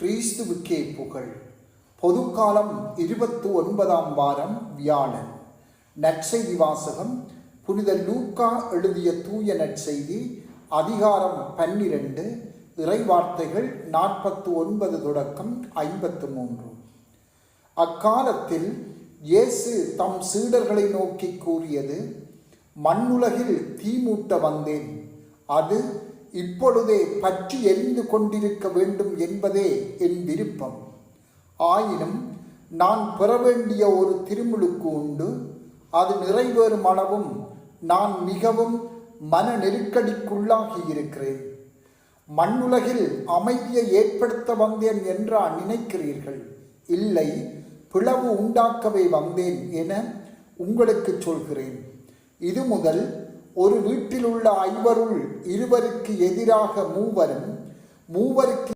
கிறிஸ்துவுக்கே புகழ். பொதுக்காலம் இருபத்து ஒன்பதாம் வாரம் வியாழன். நற்செய்தி வாசகம் புனித லூக்கா எழுதிய தூய நற்செய்தி அதிகாரம் பன்னிரண்டு இறைவார்த்தைகள் நாற்பத்து ஒன்பது தொடக்கம் ஐம்பத்து மூன்று அக்காலத்தில் இயேசு தம் சீடர்களை நோக்கி கூறியது மண்ணுலகில் தீமூட்ட வந்தேன். அது இப்பொழுதே பற்றி எரிந்து கொண்டிருக்க வேண்டும் என்பதே என் விருப்பம். ஆயினும் நான் பெற வேண்டிய ஒரு திருமுழுக்கு உண்டு. அது நிறைவேறும் அளவும் நான் மிகவும் மன நெருக்கடிக்குள்ளாகி இருக்கிறேன். மண்ணுலகில் அமைதியை ஏற்படுத்த வந்தேன் என்றா நினைக்கிறீர்கள். இல்லை பிளவு உண்டாக்கவே வந்தேன் என உங்களுக்கு சொல்கிறேன். இது முதல் ஒரு வீட்டில் உள்ள ஐவருள் இருவருக்கு எதிராக மூவரும் மூவருக்கு